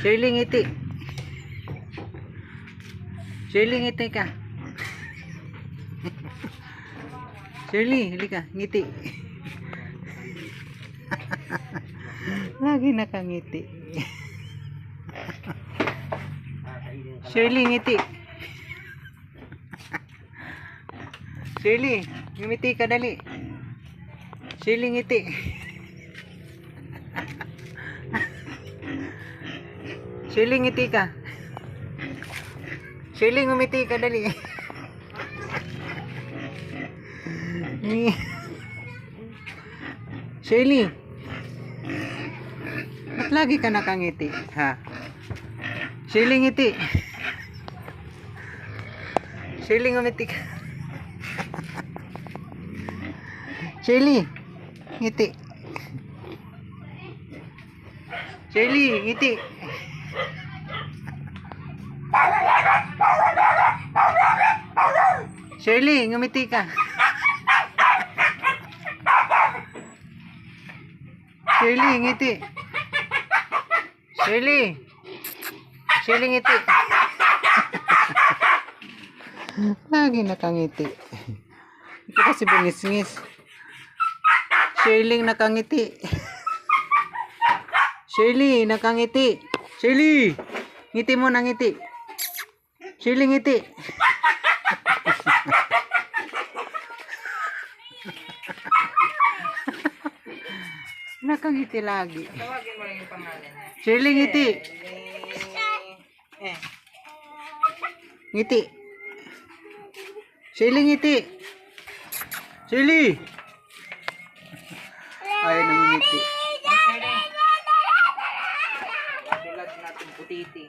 Shirley, ngiti. Shirley, ngiti ka. Shirley, halika, ngiti. Lagi nakangiti. Shirley, ngiti. Shirley, ngumiti ka dali. Shirley, ngiti. Shirley, ngiti ka. Shirley, ngumiti ka dali. Shirley. Ba't lagi ka nakangiti? Ha? Shirley, ngiti. Shirley, ngumiti ka. Shirley, ngiti. Shirley, ngiti. Shirley, ngumiti ka. Shirley, ngiti. Shirley. Shirley, ngiti. Lagi nakangiti. Ito kasi bungis-ngis. Shirley nakangiti. Shirley, nakangiti. Shirley, ngiti mo na ngiti. Shirley, ngiti. Nakangiti lagi. Tawagin mo lang yung pangalan. Shirley, ngiti. Eh. Ngiti. Shirley, ngiti. Shirley. Ayaw nang ngiti. Tulad natin putiti.